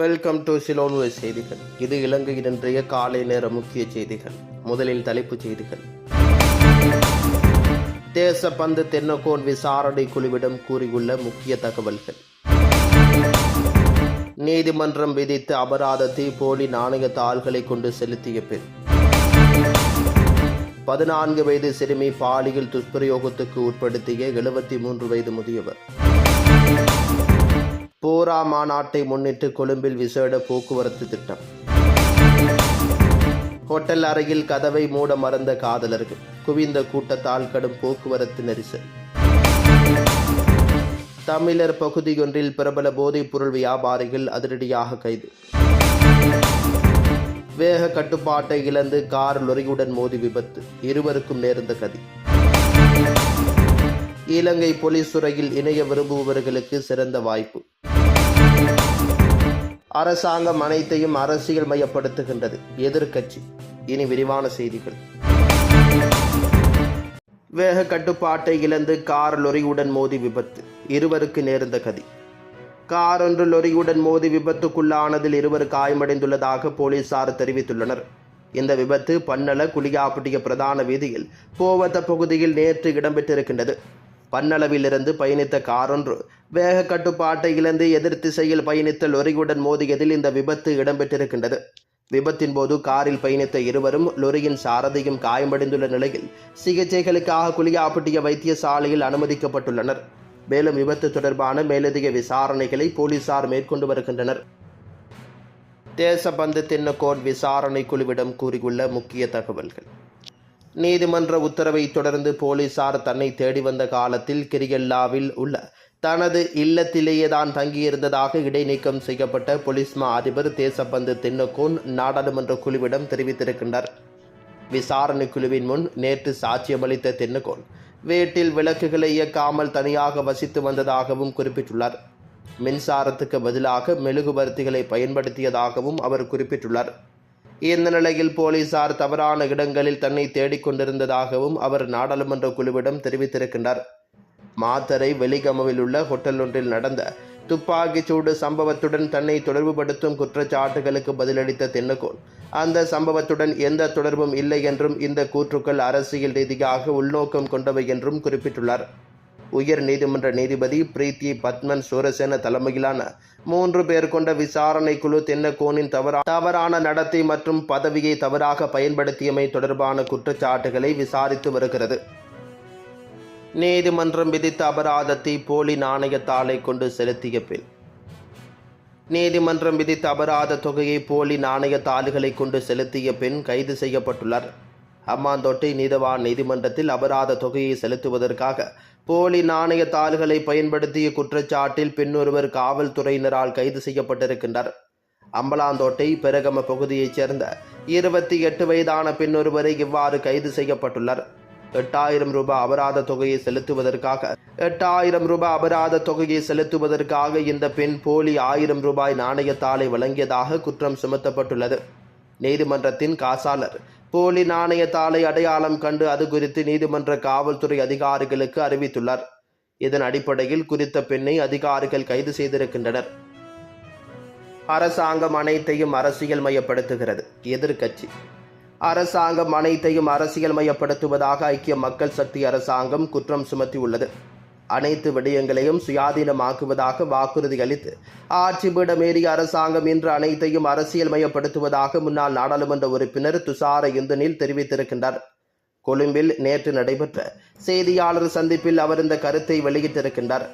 Welcome to சிலோனுவ செய்திகள். இது இலங்கையின் இன்றைய காலை நேர முக்கிய செய்திகள். முதலில் தலைப்புச் செய்திகள். தேசப்பந்து தென்னகோன் விசாரணை குழுவிடம் கூறியுள்ள முக்கிய தகவல்கள். நீதிமன்றம் விதித்த அபராதத்தை போலி நாணய தாள்களை கொண்டு செலுத்திய பெண் பதினான்கு வயது சிறுமி பாலியல் துஷ்பிரயோகத்துக்கு உட்படுத்திய எழுபத்தி மூன்று வயது முதியவர். போரா மாநாட்டை முன்னிட்டு கொழும்பில் விசேட போக்குவரத்து திட்டம். ஹோட்டல் அறையில் கதவை மூட மறந்த காதலர்கள். குவிந்த கூட்டத்தால் கடும் போக்குவரத்து நெரிசல். தமிழர் பகுதியொன்றில் பிரபல போதைப்பொருள் வியாபாரிகள் அதிரடியாக கைது. வேக கட்டுப்பாட்டை இழந்து கார் லொரியுடன் மோதி விபத்து. இருவருக்கும் நேர்ந்த கதி. இலங்கை போலீஸ் துறையில் இணைய விரும்புபவர்களுக்கு சிறந்த வாய்ப்பு. அரசாங்கம் அனைத்தையும் அரசியல் மயப்படுத்துகின்றது. எதிர்க்கட்சி இனி விரிவான செய்திகள். வேக கட்டுப்பாட்டை இழந்து கார் லொரியுடன் மோதி விபத்து. இருவருக்கு நேர்ந்த கதி. கார் ஒன்று லொரியுடன் மோதி விபத்துக்குள்ளானதில் இருவர் காயமடைந்துள்ளதாக போலீசார் தெரிவித்துள்ளனர். இந்த விபத்து பன்னல குளியாப்பட்டிய பிரதான வீதியில் போவத்த பகுதியில் நேற்று இடம்பெற்றிருக்கின்றது. பன்னளவிலிருந்து பயணித்த காரொன்று. வேக கட்டுப்பாட்டை இழந்து எதிர் திசையில் பயணித்த லொரியுடன் மோதியதில் இந்த விபத்து இடம்பெற்றிருக்கின்றது. விபத்தின் போது காரில் பயணித்த இருவரும் லொரியின் சாரதியும் காயமடைந்துள்ள நிலையில் சிகிச்சைகளுக்காக குளியாப்பட்டிய வைத்தியசாலையில் அனுமதிக்கப்பட்டுள்ளனர். மேலும் விபத்து தொடர்பான மேலதிக விசாரணைகளை போலீசார் மேற்கொண்டு வருகின்றனர். தேசபந்து தென்னக்கோட் விசாரணை குழுவிடம் கூறியுள்ள முக்கிய தகவல்கள். நீதிமன்ற உத்தரவை தொடர்ந்து போலீசார் தன்னை தேடி வந்த காலத்தில் கிரிகெல்லாவில் உள்ள தனது இல்லத்திலேயே தான் தங்கியிருந்ததாக இடைநீக்கம் செய்யப்பட்ட போலீஸ் மா அதிபர் தேசப்பந்து தென்னக்கோன் நாடாளுமன்ற குழுவிடம் தெரிவித்திருக்கின்றார். விசாரணை குழுவின் முன் நேற்று சாட்சியமளித்த தென்னக்கோன் வீட்டில் விளக்குகளை இயக்காமல் தனியாக வசித்து வந்ததாகவும் குறிப்பிட்டுள்ளார். மின்சாரத்துக்கு பதிலாக மெழுகுபருத்திகளை பயன்படுத்தியதாகவும் அவர் குறிப்பிட்டுள்ளார். இந்த நிலையில் போலீசார் தவறான இடங்களில் தன்னை தேடிக் கொண்டிருந்ததாகவும் அவர் நாடாளுமன்ற குழுவிடம் தெரிவித்திருக்கின்றார். மாத்தரை வெலிகமவில் உள்ள ஹோட்டல் ஒன்றில் நடந்த துப்பாக்கிச் சூடு சம்பவத்துடன் தன்னை தொடர்புபடுத்தும் குற்றச்சாட்டுகளுக்கு பதிலளித்த தென்னகோன் அந்த சம்பவத்துடன் எந்த தொடர்பும் இல்லை என்றும் இந்த கூற்றுக்கள் அரசியல் ரீதியாக உள்நோக்கம் கொண்டவை என்றும் குறிப்பிட்டுள்ளார். உயர் நீதிமன்ற நீதிபதி பிரீத்தி பத்மன் சூரசேன தலைமையிலான மூன்று பேர் கொண்ட விசாரணை குழு தென்னக்கோனின் தவறா தவறான நடத்தை மற்றும் பதவியை தவறாக பயன்படுத்தியமை தொடர்பான குற்றச்சாட்டுகளை விசாரித்து வருகிறது. நீதிமன்றம் விதித்த அபராதத்தை போலி நாணயத்தாளை கொண்டு செலுத்திய பெண் நீதிமன்றம் விதித்த அபராத தொகையை போலி நாணய தாள்களை கொண்டு செலுத்திய பெண் கைது செய்யப்பட்டுள்ளார். அம்மாந்தோட்டை நீதவான் நீதிமன்றத்தில் அபராத தொகையை செலுத்துவதற்காக போலி நாணயத்தாள்களை பயன்படுத்திய குற்றச்சாட்டில் பெண்ணொருவர் காவல்துறையினரால் கைது செய்யப்பட்டிருக்கின்றார். அம்பலாந்தோட்டை பெரகம பகுதியைச் சேர்ந்த இருபத்தி எட்டு வயதான பெண்ணொருவரை இவ்வாறு கைது செய்யப்பட்டுள்ளார். எட்டாயிரம் ரூபாய் அபராத தொகையை செலுத்துவதற்காக எட்டாயிரம் ரூபாய் அபராத தொகையை செலுத்துவதற்காக இந்த பெண் போலி ஆயிரம் ரூபாய் நாணயத்தாளை வழங்கியதாக குற்றம் சுமத்தப்பட்டுள்ளது. நீதிமன்றத்தின் காசாளர் போலி நாணயத்தாளை அடையாளம் கண்டு அது குறித்து நீதிமன்ற காவல்துறை அதிகாரிகளுக்கு அறிவித்துள்ளார். இதன் அடிப்படையில் குறித்த பெண்ணை அதிகாரிகள் கைது செய்திருக்கின்றனர். அரசாங்கம் அனைத்தையும் அரசியல் மயப்படுத்துகிறது. எதிர்க்கட்சி. அரசாங்கம் அனைத்தையும் அரசியல் மயப்படுத்துவதாக ஐக்கிய மக்கள் சக்தி அரசாங்கம் குற்றம் சுமத்தியுள்ளது. அனைத்து விடயங்களையும் சுயாதீனமாக்குவதாக வாக்குறுதி அளித்து ஆட்சி பீடமேறிய அரசாங்கம் இன்று அனைத்தையும் அரசியல் மயப்படுத்துவதாக முன்னாள் நாடாளுமன்ற உறுப்பினர் துஷார இந்துனில் தெரிவித்திருக்கின்றார். கொழும்பில் நேற்று நடைபெற்ற செய்தியாளர் சந்திப்பில் அவர் இந்த கருத்தை வெளியிட்டிருக்கின்றார்.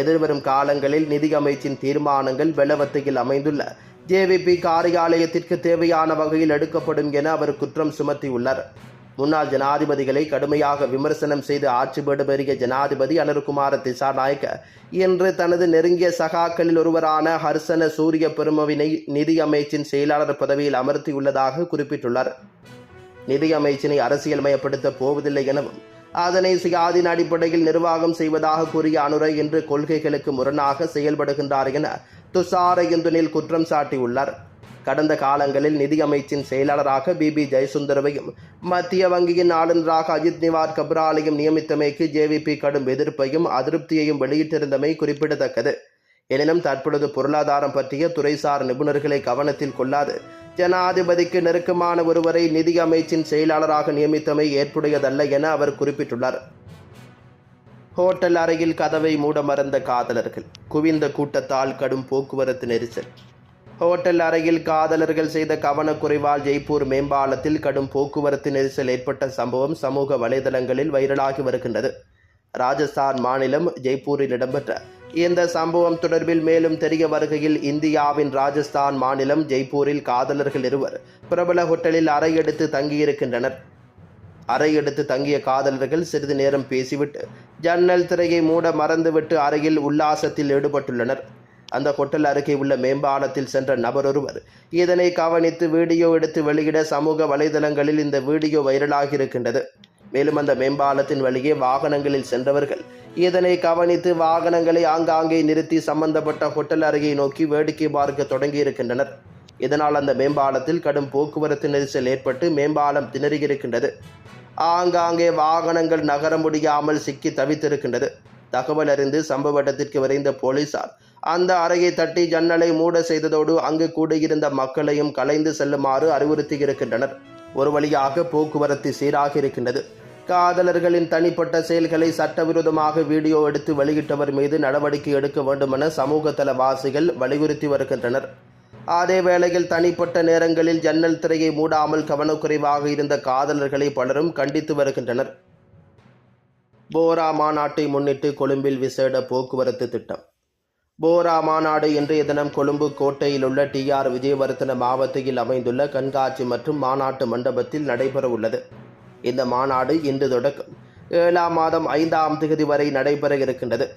எதிர்வரும் காலங்களில் நிதி அமைச்சின் தீர்மானங்கள் வெள்ளவத்தையில் அமைந்துள்ள ஜேவிபி காரியாலயத்திற்கு தேவையான வகையில் எடுக்கப்படும் என அவர் குற்றம் சுமத்தியுள்ளார். முன்னாள் ஜனாதிபதிகளை கடுமையாக விமர்சனம் செய்து ஆட்சி பெறுபெறிய ஜனாதிபதி அனுர்குமார திசாநாயக்க இன்று தனது நெருங்கிய சகாக்களில் ஒருவரான ஹர்சன சூரிய பெருமவினை நிதி அமைச்சின் செயலாளர் பதவியில் அமர்த்தியுள்ளதாக குறிப்பிட்டுள்ளார். நிதி அமைச்சினை போவதில்லை எனவும் அதனை சுயாதீன அடிப்படையில் நிர்வாகம் செய்வதாக கூறிய அனுரை இன்று கொள்கைகளுக்கு முரணாக செயல்படுகின்றார் என துஷார இந்துனில் குற்றம் சாட்டியுள்ளார். கடந்த காலங்களில் நிதி அமைச்சின் செயலாளராக பிபி ஜெயசுந்தரவையும் மத்திய வங்கியின் ஆளுநராக அஜித் நிவார் கப்ராலையும் நியமித்தமைக்கு ஜேவிபி கடும் எதிர்ப்பையும் அதிருப்தியையும் வெளியிட்டிருந்தமை குறிப்பிடத்தக்கது. எனினும் தற்பொழுது பொருளாதாரம் பற்றிய துறைசார் நிபுணர்களை கவனத்தில் கொள்ளாது. ஜனாதிபதிக்கு நெருக்கமான ஒருவரை நிதி அமைச்சின் செயலாளராக நியமித்தமை ஏற்புடையதல்ல என அவர் குறிப்பிட்டுள்ளார். ஹோட்டல் அறையில் கதவை மூட மறந்த காதலர்கள் குவிந்த கூட்டத்தால் கடும் போக்குவரத்து நெரிசல். ஹோட்டல் அறையில் காதலர்கள் செய்த கவனக்குறைவால் ஜெய்ப்பூர் மேம்பாலத்தில் கடும் போக்குவரத்து நெரிசல் ஏற்பட்ட சம்பவம் சமூக வலைதளங்களில் வைரலாகி வருகின்றது. ராஜஸ்தான் மாநிலம் ஜெய்ப்பூரில் இடம்பெற்ற இந்த சம்பவம் தொடர்பில் மேலும் தெரிய வருகையில் இந்தியாவின் ராஜஸ்தான் மாநிலம் ஜெய்ப்பூரில் காதலர்கள் இருவர் பிரபல ஹோட்டலில் அறை எடுத்து தங்கியிருக்கின்றனர். அறை எடுத்து தங்கிய காதலர்கள் சிறிது நேரம் பேசிவிட்டு ஜன்னல் திரையை மூட மறந்துவிட்டு அறையில் உல்லாசத்தில் ஈடுபட்டுள்ளனர். அந்த ஹோட்டல் அருகே உள்ள மேம்பாலத்தில் சென்ற நபர் ஒருவர் இதனை கவனித்து வீடியோ எடுத்து வெளியிட சமூக வலைதளங்களில் இந்த வீடியோ வைரலாகி இருக்கின்றது. மேலும் அந்த மேம்பாலத்தின் வழியே வாகனங்களில் சென்றவர்கள் இதனை கவனித்து வாகனங்களை ஆங்காங்கே நிறுத்தி சம்பந்தப்பட்ட ஹோட்டல் அருகே நோக்கி வேடிக்கை பார்க்க தொடங்கியிருக்கின்றனர் இதனால் அந்த மேம்பாலத்தில் கடும் போக்குவரத்து நெரிசல் ஏற்பட்டு மேம்பாலம் திணறியிருக்கின்றது ஆங்காங்கே வாகனங்கள் நகர முடியாமல் சிக்கி தவித்திருக்கின்றது. தகவல் அறிந்து சம்பவ இடத்திற்கு விரைந்த போலீசார் அந்த அறையை தட்டி ஜன்னலை மூட செய்ததோடு அங்கு கூடியிருந்த மக்களையும் கலைந்து செல்லுமாறு அறிவுறுத்தியிருக்கின்றனர். ஒரு வழியாக போக்குவரத்து சீராக இருக்கின்றது. காதலர்களின் தனிப்பட்ட செயல்களை சட்டவிரோதமாக வீடியோ எடுத்து வெளியிட்டவர் மீது நடவடிக்கை எடுக்க வேண்டுமென சமூக வாசிகள் வலியுறுத்தி வருகின்றனர். அதே வேளையில் தனிப்பட்ட நேரங்களில் ஜன்னல் திரையை மூடாமல் கவனக்குறைவாக இருந்த காதலர்களை பலரும் கண்டித்து வருகின்றனர். போரா மாநாட்டை முன்னிட்டு கொழும்பில் விசேட போக்குவரத்து திட்டம். போரா மாநாடு இன்றைய தினம் கொழும்பு கோட்டையில் உள்ள டிஆர் விஜயவர்த்தன மாவட்டத்தில் அமைந்துள்ள கண்காட்சி மற்றும் மாநாட்டு மண்டபத்தில் நடைபெற உள்ளது. இந்த மாநாடு இன்று தொடக்கம் ஏழாம் மாதம் ஐந்தாம் தேதி வரை நடைபெற இருக்கின்றது.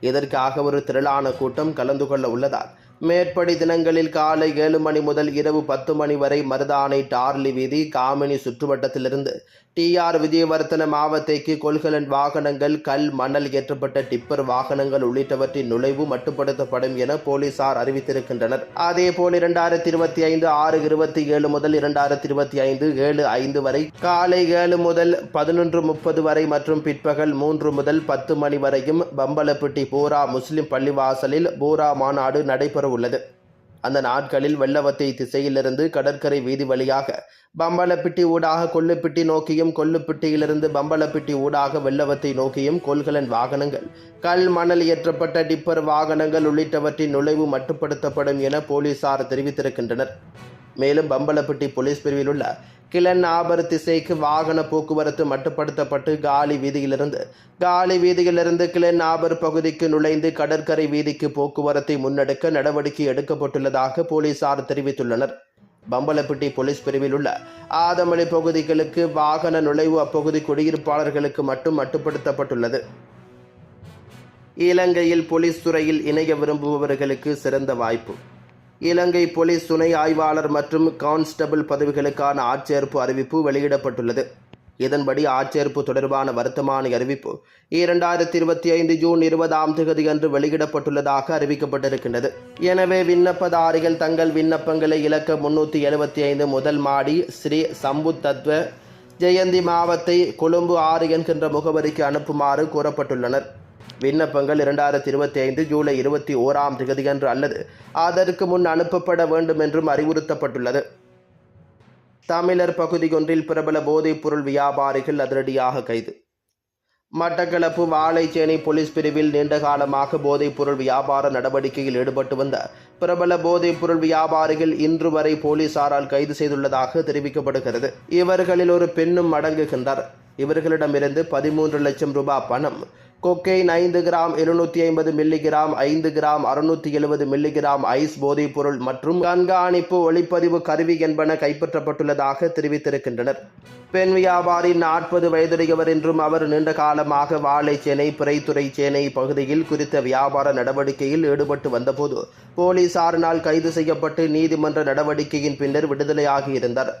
இதற்காக ஒரு திரளான கூட்டம் கலந்து கொள்ள உள்ளதால் மேற்படி தினங்களில் காலை ஏழு மணி முதல் இரவு பத்து மணி வரை மருதானை டார்லி வீதி காமினி சுற்றுவட்டத்திலிருந்து. டிஆர் விஜயவர்த்தன மாவத்தைக்கு கொள்கலன் வாகனங்கள் கல் மணல் ஏற்றப்பட்ட டிப்பர் வாகனங்கள் உள்ளிட்டவற்றின் நுழைவு மட்டுப்படுத்தப்படும் என போலீசார் அறிவித்திருக்கின்றனர். அதேபோல் இரண்டாயிரத்தி இருபத்தி ஐந்து ஆறு இருபத்தி ஏழு முதல் இரண்டாயிரத்தி இருபத்தி ஐந்து ஏழு ஐந்து வரை காலை ஏழு முதல் பதினொன்று முப்பது வரை மற்றும் பிற்பகல் மூன்று முதல் பத்து மணி வரையும் பம்பலப்பிட்டி பூரா முஸ்லிம் பள்ளிவாசலில் பூரா மாநாடு நடைபெறும் உள்ளது. அந்த நாட்களில் வெள்ளவத்தை திசையிலிருந்து கடற்கரை வீதி வழியாக பம்பலப்பிட்டி ஊடாக கொல்லுப்பிட்டி நோக்கியும் கொல்லுப்பிட்டியிலிருந்து பம்பலப்பிட்டி ஊடாக வெள்ளவத்தை நோக்கியும் கொள்கலன் வாகனங்கள். கல் மணல் ஏற்றப்பட்ட டிப்பர் வாகனங்கள் உள்ளிட்டவற்றின் நுழைவு மட்டுப்படுத்தப்படும் என போலீசார் தெரிவித்திருக்கின்றனர். மேலும் பம்பலப்பட்டி போலீஸ் பிரிவில் உள்ள கிளன் ஆபர் திசைக்கு வாகன போக்குவரத்து மட்டுப்படுத்தப்பட்டு காலி வீதியிலிருந்து காலி வீதியிலிருந்து கிளன் ஆபர் பகுதிக்கு நுழைந்து கடற்கரை வீதிக்கு போக்குவரத்தை முன்னெடுக்க நடவடிக்கை எடுக்கப்பட்டுள்ளதாக போலீசார் தெரிவித்துள்ளனர். பம்பலப்பட்டி போலீஸ் பிரிவில் உள்ள ஆதமலை பகுதிகளுக்கு வாகன நுழைவு அப்பகுதி குடியிருப்பாளர்களுக்கு மட்டும் மட்டுப்படுத்தப்பட்டுள்ளது. இலங்கையில் போலீஸ் துறையில் இணைய விரும்புபவர்களுக்கு சிறந்த வாய்ப்பு. இலங்கை போலீஸ் துணை ஆய்வாளர் மற்றும் கான்ஸ்டபிள் பதவிகளுக்கான ஆட்சேர்ப்பு அறிவிப்பு வெளியிடப்பட்டுள்ளது. இதன்படி ஆட்சேர்ப்பு தொடர்பான வருத்தமான அறிவிப்பு இரண்டாயிரத்தி இருபத்தி ஐந்து ஜூன் இருபதாம் தேதி அன்று வெளியிடப்பட்டுள்ளதாக அறிவிக்கப்பட்டிருக்கின்றது. எனவே விண்ணப்பதாரிகள் தங்கள் விண்ணப்பங்களை இலக்க முன்னூற்றி எழுபத்தி ஐந்து முதல் மாடி ஸ்ரீ சம்புத் தத்வ ஜெயந்தி மாவத்தை கொழும்பு ஆறு என்கின்ற முகவரிக்கு அனுப்புமாறு கூறப்பட்டுள்ளனர். விண்ணப்பங்கள் இரண்டாயிரத்தி இருபத்தி ஐந்து ஜூலை இருபத்தி ஓராம் தேதியன்று அல்லது அதற்கு முன் அனுப்பப்பட வேண்டும் என்றும் அறிவுறுத்தப்பட்டுள்ளது. தமிழர் பகுதியொன்றில் பிரபல போதைப் பொருள் வியாபாரிகள் அதிரடியாக கைது. மட்டக்களப்பு வாழைச்சேனை போலீஸ் பிரிவில் நீண்ட காலமாக போதைப் பொருள் வியாபார நடவடிக்கையில் ஈடுபட்டு வந்த பிரபல போதைப் பொருள் வியாபாரிகள் இன்று வரை போலீசாரால் கைது செய்துள்ளதாக தெரிவிக்கப்படுகிறது. இவர்களில் ஒரு பெண்ணும் அடங்குகின்றார். இவர்களிடமிருந்து பதிமூன்று லட்சம் ரூபாய் பணம் கொக்கைன் ஐந்து கிராம் எழுநூற்றி ஐம்பது மில்லிகிராம் ஐந்து கிராம் அறுநூற்றி எழுபது மில்லிகிராம் ஐஸ் போதைப் பொருள் மற்றும் கண்காணிப்பு ஒளிப்பதிவு கருவி என்பன கைப்பற்றப்பட்டுள்ளதாக தெரிவித்திருக்கின்றனர். பெண் வியாபாரி நாற்பது வயதுடையவர் என்றும் அவர் நீண்ட காலமாக வாழைச்சேனை பிறைத்துறை சேனை பகுதியில் குறித்த வியாபார நடவடிக்கையில் ஈடுபட்டு வந்தபோது போலீசாரினால் கைது செய்யப்பட்டு நீதிமன்ற நடவடிக்கையின் பின்னர் விடுதலையாகியிருந்தார்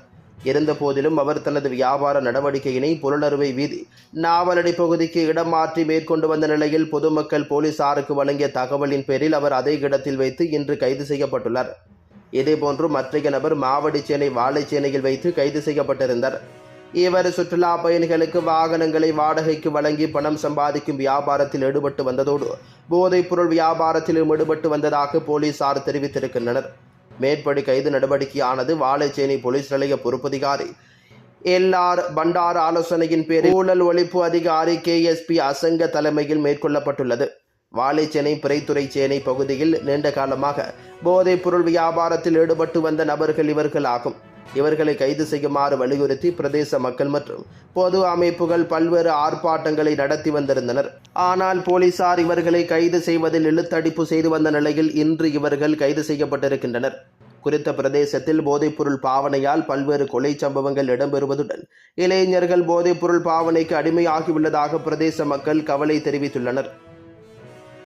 இருந்தபோதிலும் அவர் தனது வியாபார நடவடிக்கையினை புலனறுவை வீதி நாவலடி பகுதிக்கு இடம் மாற்றி மேற்கொண்டு வந்த நிலையில் பொதுமக்கள் போலீசாருக்கு வழங்கிய தகவலின் பேரில் அவர் அதே இடத்தில் வைத்து இன்று கைது செய்யப்பட்டுள்ளார். இதேபோன்று மற்றைய நபர் மாவடிச்சேனை வாழைச்சேனையில் வைத்து கைது செய்யப்பட்டிருந்தார். இவர் சுற்றுலா பயணிகளுக்கு வாகனங்களை வாடகைக்கு வழங்கி பணம் சம்பாதிக்கும் வியாபாரத்தில் ஈடுபட்டு வந்ததோடு போதைப்பொருள் வியாபாரத்திலும் ஈடுபட்டு வந்ததாக போலீசார் தெரிவித்திருக்கின்றனர். மேற்படி கைது நடவடிக்கையானது வாழைச்சேனை போலீஸ் நிலைய பொறுப்பதிகாரி. எல்ஆர் பண்டார ஆலோசனையின் பேரில் ஊழல் ஒழிப்பு அதிகாரி கேஎஸ்பி அசங்க தலைமையில் மேற்கொள்ளப்பட்டுள்ளது. வாழைச்சேனை பிறைத்துறை சேனை பகுதியில் நீண்ட காலமாக போதைப் பொருள் வியாபாரத்தில் ஈடுபட்டு வந்த நபர்கள் இவர்கள் ஆகும் இவர்களை கைது செய்யுமாறு வலியுறுத்தி பிரதேச மக்கள் மற்றும் பொது அமைப்புகள் பல்வேறு ஆர்ப்பாட்டங்களை நடத்தி வந்திருந்தனர். ஆனால் போலீசார் இவர்களை கைது செய்வதில் இழுத்தடிப்பு செய்து வந்த நிலையில் இன்று இவர்கள் கைது செய்யப்பட்டிருக்கின்றனர். குறித்த பிரதேசத்தில் போதைப்பொருள் பாவனையால் பல்வேறு கொலை சம்பவங்கள் இடம்பெறுவதுடன் இளைஞர்கள் போதைப்பொருள் பாவனைக்கு அடிமையாகியுள்ளதாக பிரதேச மக்கள் கவலை தெரிவித்துள்ளனர்.